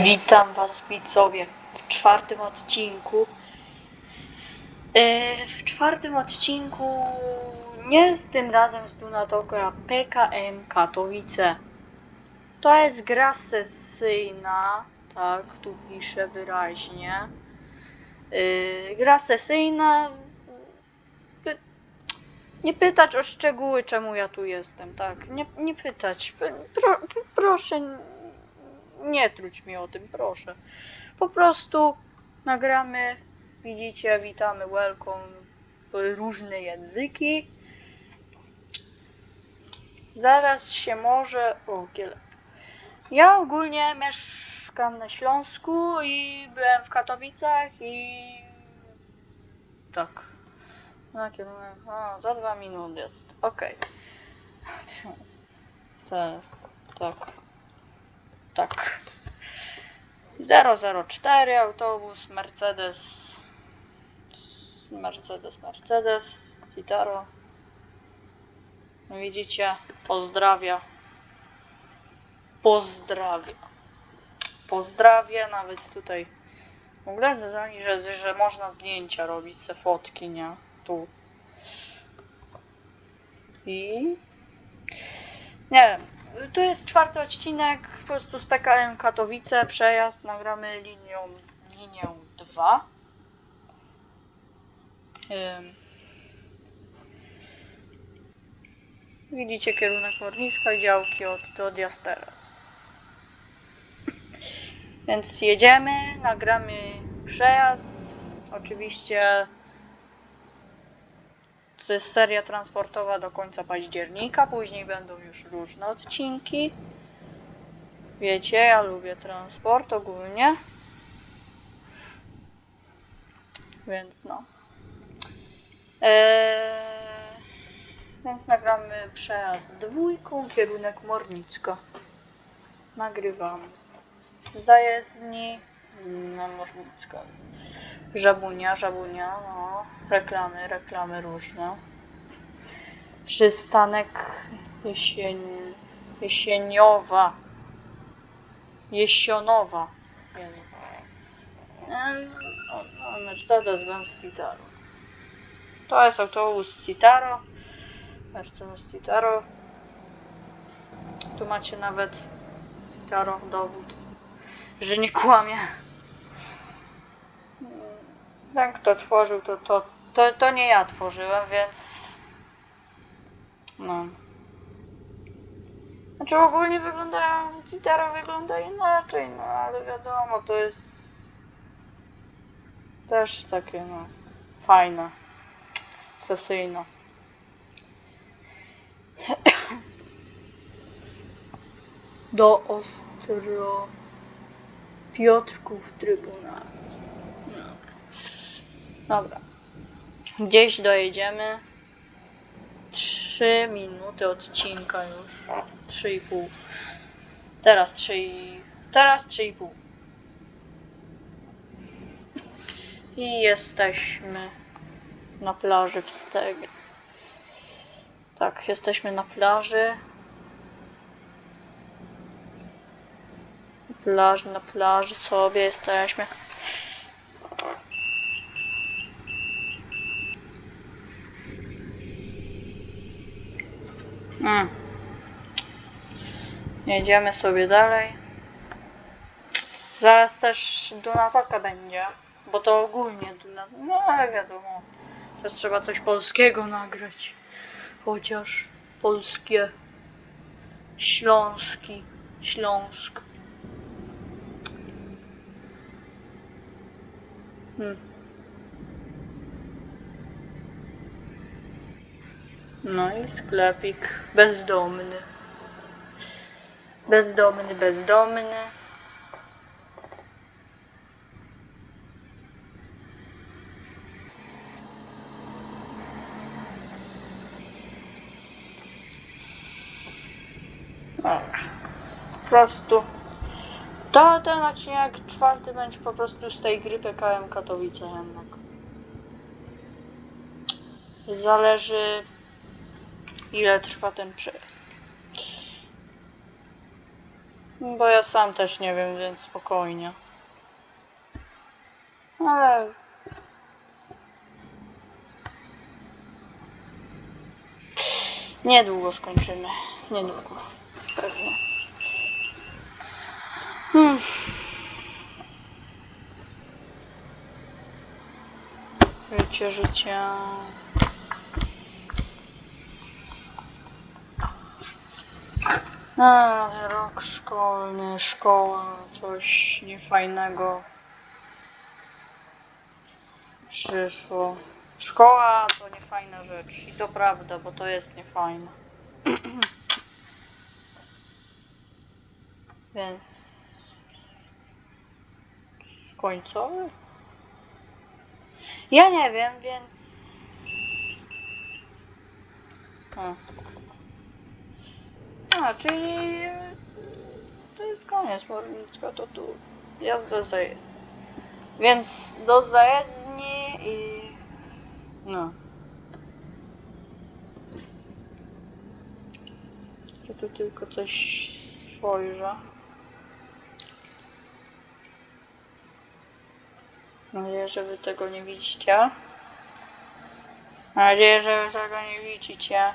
Witam Was widzowie w czwartym odcinku. E, W czwartym odcinku nie z tym razem z Dunatoka, a PKM Katowice. To jest gra sesyjna, tak, tu piszę wyraźnie. E, Gra sesyjna. Py- Nie pytać o szczegóły, czemu ja tu jestem, tak? Nie, nie pytać. Pro, proszę, nie truć mi o tym, proszę. Po prostu nagramy, widzicie, witamy, welcome, różne języki. Zaraz się może... O, Kielecko. Ja ogólnie mieszkam na Śląsku i byłem w Katowicach i... Tak. Na kierunek... O, za dwa minut jest. Okej. Tak, tak. Tak. 004 autobus Mercedes Mercedes Mercedes Citaro. Widzicie? Pozdrawia. Pozdrawia. Pozdrawia nawet tutaj. W ogóle dodali, że, że można zdjęcia robić se fotki, nie? Tu. I nie wiem. To jest czwarty odcinek prostu z PKM Katowice, przejazd, nagramy linią, linię 2. Ym. Widzicie kierunek Morniska i działki od, odjazd teraz. Więc jedziemy, nagramy przejazd. Oczywiście to jest seria transportowa do końca października, później będą już różne odcinki. Wiecie, ja lubię transport ogólnie. Więc no. Eee, więc nagramy przejazd dwójką, kierunek Mornicka. Nagrywamy. Zajezdni na Mornicką. Żabunia, żabunia, no. Reklamy, reklamy różne. Przystanek jesień, jesieniowa. Jesionowa. Mercedes-Benz Citaro. To jest autobus Citaro. Mercedes Citaro. Tu macie nawet Citaro dowód, że nie kłamie. Ten, kto tworzył, to, to, to, to nie ja tworzyłem, więc. No. Znaczy ogólnie wyglądają. Citaro wygląda inaczej, no ale wiadomo, to jest. Też takie, no. Fajne. Sesyjne. Do Ostro. Piotrków Trybunał. No. Dobra. Gdzieś dojedziemy. 3 minuty odcinka już. 3,5. Teraz 3. i- Teraz 3,5. I jesteśmy na plaży w Stegę. Tak, jesteśmy na plaży. Plaż, na plaży sobie jesteśmy. Mm. Jedziemy sobie dalej. Zaraz też Dunatoka będzie, bo to ogólnie Dunat... No ale wiadomo, też trzeba coś polskiego nagrać. Chociaż polskie, śląski, Śląsk. Hmm. No i sklepik bezdomny. Bezdomny, bezdomny. Po prostu. To ten odcinek czwarty będzie po prostu z tej gry PKM Katowice jednak. Zależy ile trwa ten przejazd. Bo ja sam też nie wiem, więc spokojnie. Ale... Niedługo skończymy. Niedługo. Pewnie. Hmm. Życie, życia. A, rok szkolny, szkoła, coś niefajnego przyszło. Szkoła to niefajna rzecz i to prawda, bo to jest niefajne. Więc końcowy? Ja nie wiem, więc a. A, czyli e, to jest koniec Mornicka, to tu jazda zajezdni. Więc do zajezdni i no. Co tu tylko coś spojrzę. Mam nadzieję, że wy tego nie widzicie. Mam nadzieję, że wy tego nie widzicie.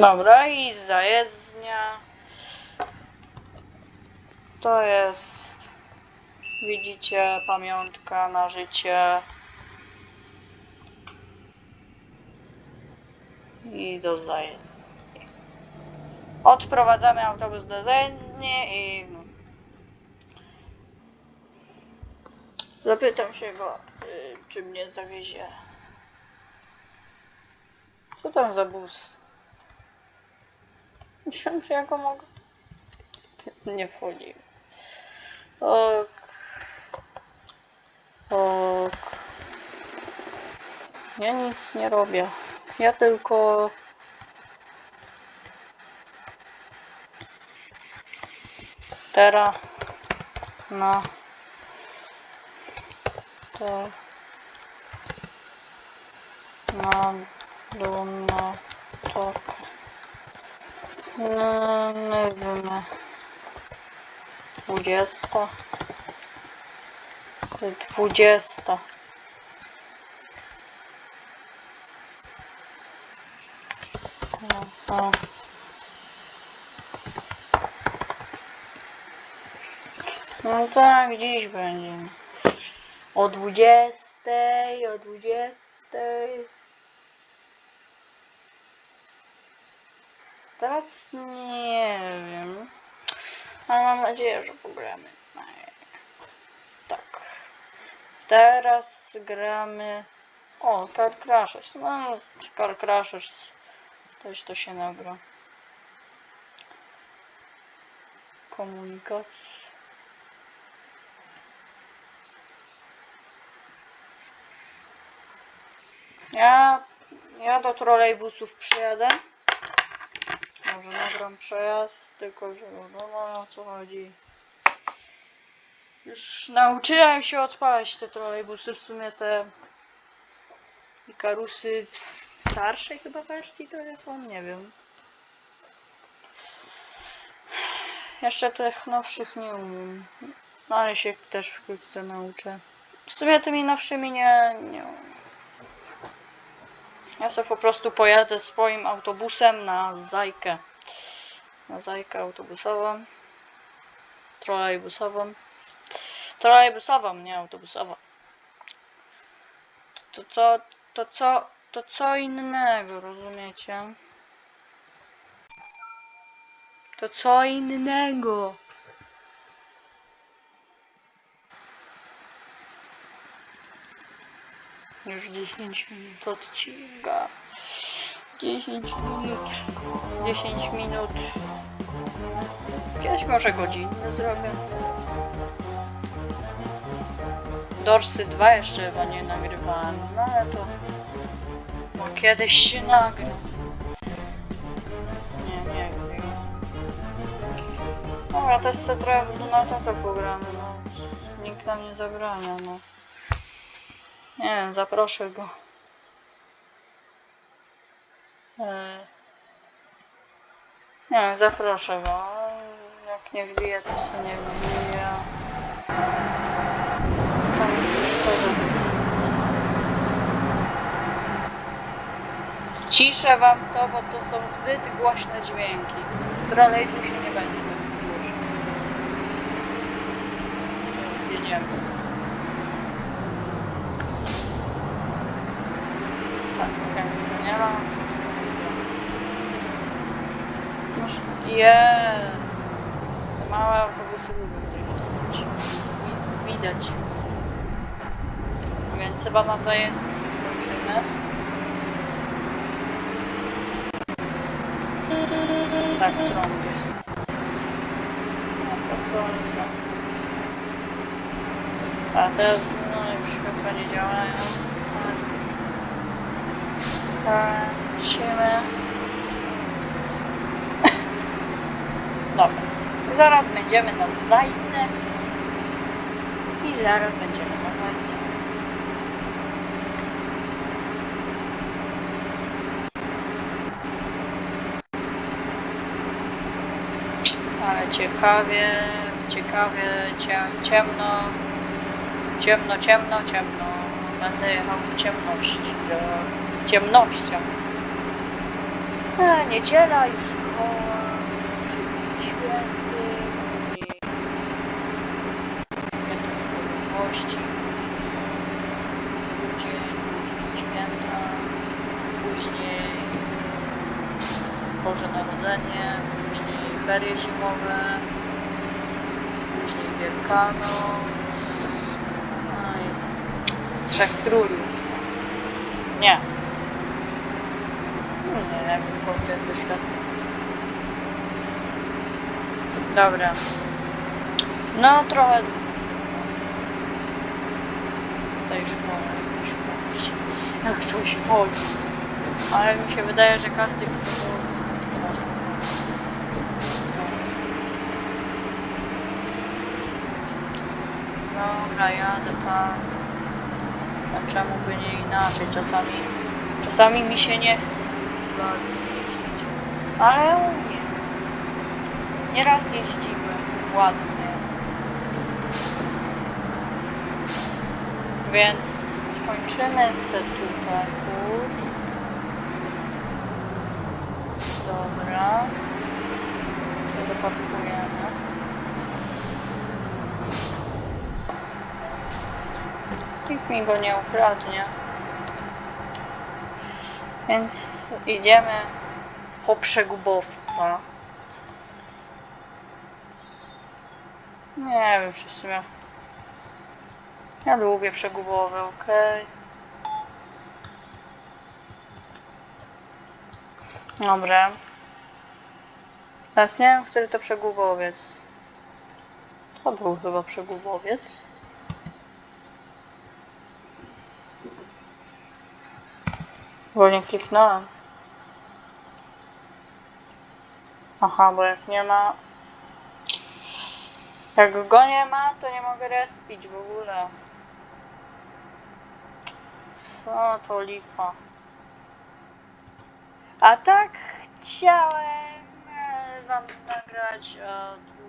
Dobra, i zajezdnia. To jest, widzicie, pamiątka na życie. I do zajezdni. Odprowadzamy autobus do zajezdni i... no. Zapytam się go, y, czy mnie zawiezie. Co tam za bus? Myślałem, że ja go mogę. Nie wchodzi. Ok. Ok. Ja nic nie robię. Ja tylko. Teraz na to na dół na to no, nie wiem. Dwudziesta. Dwudziesta. Aha. No tak, dziś będzie. O dwudziestej, o dwudziestej. Teraz nie wiem. Ale mam nadzieję, że pogramy. Tak. Teraz gramy. O, Car Crashers. No, Car Crashers. Też to się nagra. Komunikacja. Ja, ja do trolejbusów przyjadę. Może nagram przejazd, tylko że no, no o co chodzi. Już nauczyłem się odpalać te trolejbusy, w sumie te Ikarusy w starszej chyba wersji to są, nie wiem. Jeszcze tych nowszych nie umiem, no ale się też wkrótce nauczę. W sumie tymi nowszymi nie, nie umiem. Ja sobie po prostu pojadę swoim autobusem na Zajkę. Na Zajkę autobusową. Trolejbusową. Trolejbusową, nie autobusową. To co, to co, to co innego, rozumiecie? To co innego. Już 10 minut odcinka. 10 minut. 10 minut. Kiedyś może godzinny zrobię. Dorsy 2 jeszcze chyba nie nagrywałem, no ale to... No kiedyś się nagra. Nie, nie wiem. Dobra, jest se trochę w na to pogramy, no. Nikt nam nie zabrania, no. Nie wiem, zaproszę go. Eee, Nie wiem, zaproszę go. Jak nie wbije, to się nie wbije. Tam już szkoda. Wam to, bo to są zbyt głośne dźwięki. W trolejbusie nie będzie. Więc jedziemy. Tak, chemii nie ma. Masz... Je. Te małe autobusy lubią driftować. Wi- Widać. Więc chyba na się skończymy. Tak, trąbię. No? A te, no już światła nie działają. Ale s- Lecimy. Dobra. Zaraz będziemy na zajce. I zaraz będziemy na zajce. Ale ciekawie, ciekawie, cie, ciemno, ciemno, ciemno, ciemno. Będę jechał w ciemności, ciemnością. E, niedziela już szkoła, ferie zimowe, później Wielkanoc, no i Trzech Króli. Nie. Nie wiem, do świata. Dobra. No, trochę tej szkoły, jakoś jak coś chodzi. Ale mi się wydaje, że każdy kto Dobra, jadę tam. A czemu by nie inaczej? Czasami, czasami mi się nie chce bardzo jeździć. Ale umiem. Nieraz jeździłem ładnie. Więc skończymy se tutaj. tu. Dobra. To zaparkujemy. Mi go nie ukradnie. Więc idziemy po przegubowca. Nie wiem, czy w sumie... Ja lubię przegubowe, okej. Dobra. Teraz nie wiem, który to przegubowiec. To był chyba przegubowiec. Bo nie kliknąłem. Aha, bo jak nie ma... Jak go nie ma, to nie mogę respić w ogóle. Co to lipa. A tak chciałem e, wam nagrać a tu...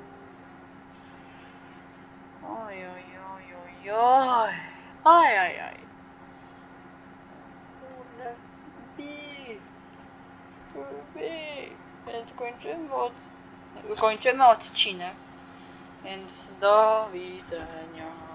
Oj, oj, oj, oj, oj. Aj, Więc kończymy od... kończymy odcinek. Więc do widzenia.